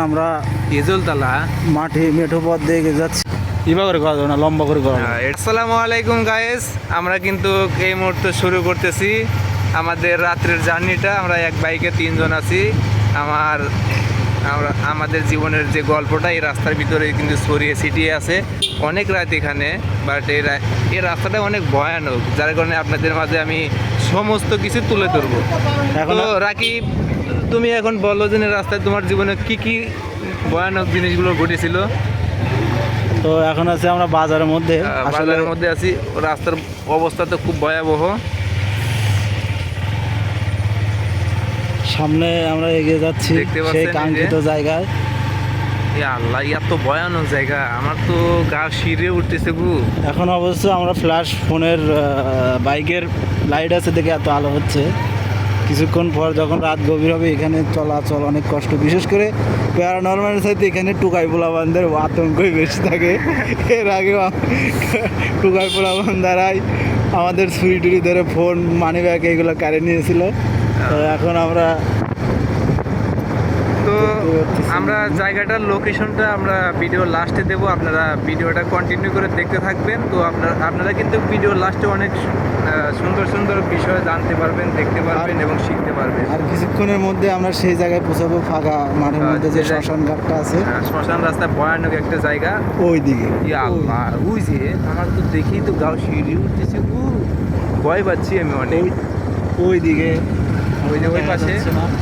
আমরা ইজলতলা মাঠে মেঠো পথ দিয়ে যাচ্ছি। ইবা করে কথা না? লম্বা করে কথা আসসালামু আলাইকুম গায়েস আমরা কিন্তু এই মুহূর্তে শুরু করতেছি আমাদের রাত্রের জার্নিটা। আমরা এক বাইকে তিনজন আছি। আমার আমরা আমাদের জীবনের যে গল্পটা এই রাস্তার ভিতরে কিন্তু ছড়িয়ে ছিটিয়ে আছে। অনেক রাত এখানে বাট এই রা- এই রাস্তাটা অনেক ভয়ানক। যার কারণে আপনাদের মাঝে আমি সমস্ত কিছু তুলে ধরবো। এখন তো রাকিব তুমি এখন বলো যে রাস্তায় তোমার জীবনে কি কি ভয়ানক জিনিসগুলো ঘটেছিল? তো এখন আছে আমরা বাজারের মধ্যে। বাজারের মধ্যে আছি রাস্তার অবস্থা তো খুব ভয়াবহ। সামনে আমরা এগিয়ে যাচ্ছি সেই কাঙ্ক্ষিত জায়গায়। আল্লাহ এত ভয়ানক জায়গা আমার তো গা শিরে উঠতেছে গু। এখন অবশ্য আমরা ফ্ল্যাশ ফোনের বাইকের লাইট আছে দেখে এত আলো হচ্ছে। কিছুক্ষণ পর যখন রাত গভীর হবে এখানে চলাচল অনেক কষ্ট। বিশেষ করে প্যারানর্মাল সাথে এখানে টুকাই পোলাবানদের আতঙ্কই বেশি থাকে। এর আগে টুকাই পোলাবান দ্বারাই আমাদের ছুরি টুরি ধরে ফোন মানি ব্যাগ এগুলো কারে নিয়েছিল। তো এখন আমরা। আমরা জায়গাটার লোকেশনটা আমরা ভিডিও লাস্টে দেবো আপনারা ভিডিওটা কন্টিনিউ করে দেখতে থাকবেন। তো আপনারা আপনারা কিন্তু ভিডিও লাস্টে অনেক সুন্দর সুন্দর বিষয় জানতে পারবেন দেখতে পারবেন এবং শিখতে পারবেন। আর কিছুক্ষণের মধ্যে আমরা সেই জায়গায় পৌঁছাবো ফাঁকা মাঠের মধ্যে যে শ্মশান ঘাটটা আছে। আহ, শ্মশান রাস্তা ভয়ানক একটা জায়গা। ওই দিকে আল্লাহ ওই যে আমার তো দেখি তো গাও সিঁড়ি উঠতেছে ভয় পাচ্ছি আমি অনেক। ওই- দিকে ওই যে ওই পাশে।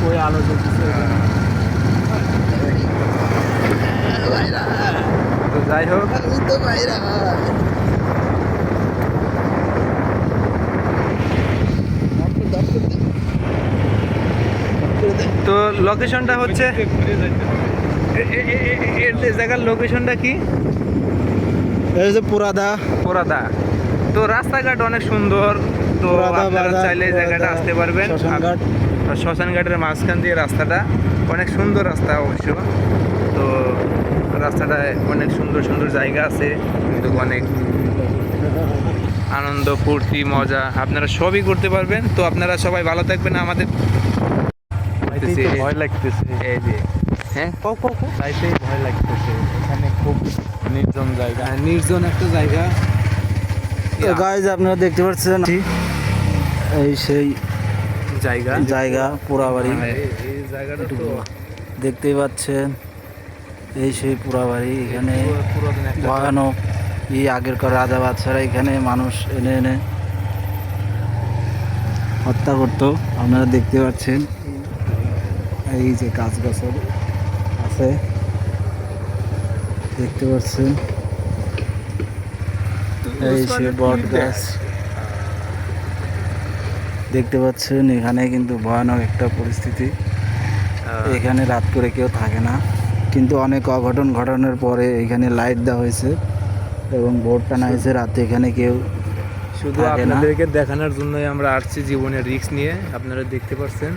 ওই আলো জ্বলতেছে। হোক তো লোকেশনটা হচ্ছে জায়গার লোকেশনটা কি? এই পুরাদা। পোরাদা। তো রাস্তাঘাট অনেক সুন্দর। তো আপনারা চাইলে এই জায়গাটা আসতে পারবেন। শ্মশানঘাট। আর শ্মশান ঘাটের মাঝখান দিয়ে রাস্তাটা। অনেক সুন্দর রাস্তা অবশ্য। তো রাস্তাটায় অনেক সুন্দর সুন্দর জায়গা আছে। কিন্তু অনেক আনন্দ ফুর্তি মজা আপনারা সবই করতে পারবেন। তো আপনারা সবাই ভালো থাকবেন আমাদের ভয় লাগতেছে। এই যে হ্যাঁ। যাইতেই ভয় লাগতেছে। এখানে খুব নির্জন জায়গা। আহ, নির্জন একটা জায়গা। তো গাইজ আপনারা দেখতে পাচ্ছেন এই সেই জায়গা। জায়গা পোড়াবাড়ি। হ্যাঁ, দেখতেই পাচ্ছেন। এই সেই এখানে পুরো- পুরাতন ভয়ানক এই আগেরকার রাজা বাচ্চারা এখানে মানুষ এনে এনে হত্যা করতো আপনারা দেখতে পাচ্ছেন। এই যে গাছ গাছর আছে দেখতে পাচ্ছেন। এই সে বট গাছ দেখতে পাচ্ছেন এখানে কিন্তু ভয়ানক একটা পরিস্থিতি। এখানে রাত করে কেউ থাকে না। কিন্তু অনেক অঘটন ঘটানোর পরে এখানে লাইট দেওয়া হয়েছে এবং বোর্ড টানা হয়েছে রাতে এখানে কেউ শুধু আপনাদেরকে দেখানোর জন্যই আমরা আসছি জীবনের রিস্ক নিয়ে। আপনারা দেখতে পাচ্ছেন।